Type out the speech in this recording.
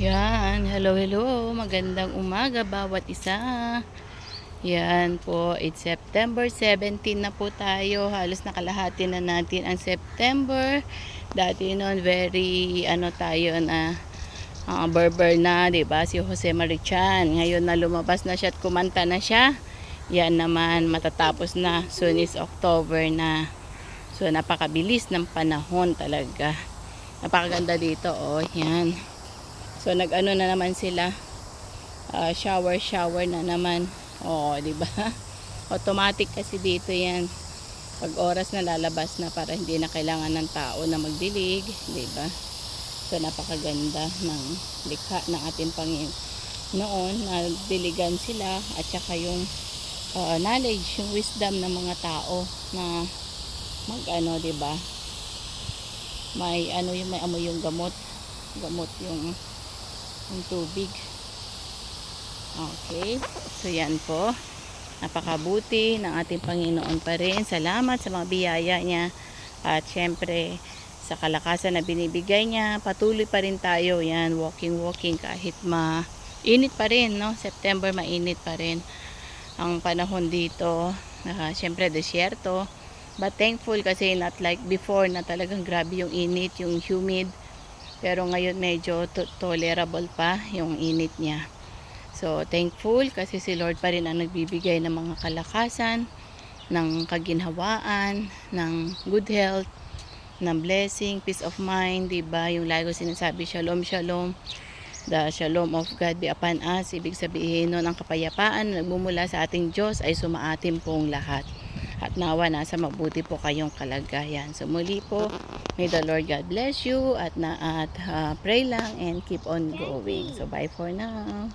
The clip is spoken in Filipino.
Yan, hello, hello. Magandang umaga bawat isa. Yan po, it's September 17 na po tayo. Halos nakalahati na natin ang September. Dati noon, very, ano tayo na, uh, berber na, di ba Si Jose Marichan. Ngayon na lumabas na siya at kumanta na siya. Yan naman, matatapos na. Soon is October na. So, napakabilis ng panahon talaga. Napakaganda dito, oh, yan. So nag-ano na naman sila. ah, shower shower na naman. Oh, 'di ba? Automatic kasi dito 'yan. Pag oras na lalabas na para hindi na kailangan ng tao na magdilig, 'di ba? So napakaganda ng likha ng ating Panginoon na diligan sila at saka yung ah, knowledge, yung wisdom ng mga tao na mag ano, 'di ba? May ano yung may amoy yung gamot. Gamot yung yung tubig. Okay. So, yan po. Napakabuti ng ating Panginoon pa rin. Salamat sa mga biyaya niya. At syempre, sa kalakasan na binibigay niya, patuloy pa rin tayo. Yan, walking, walking kahit ma init pa rin, no? September mainit pa rin ang panahon dito. Uh, syempre, desierto. But thankful kasi not like before na talagang grabe yung init, yung humid. Pero ngayon medyo to- tolerable pa yung init niya. So, thankful kasi si Lord pa rin ang nagbibigay ng mga kalakasan, ng kaginhawaan, ng good health, ng blessing, peace of mind, 'di ba? Yung lagi sinasabi, Shalom, Shalom. The Shalom of God be upon us. Ibig sabihin nun, ang kapayapaan na nagmumula sa ating Diyos ay sumaatin pong lahat. At nawa nasa mabuti po kayong kalagayan. So muli po, may the Lord God bless you at na at uh, pray lang and keep on going. So bye for now.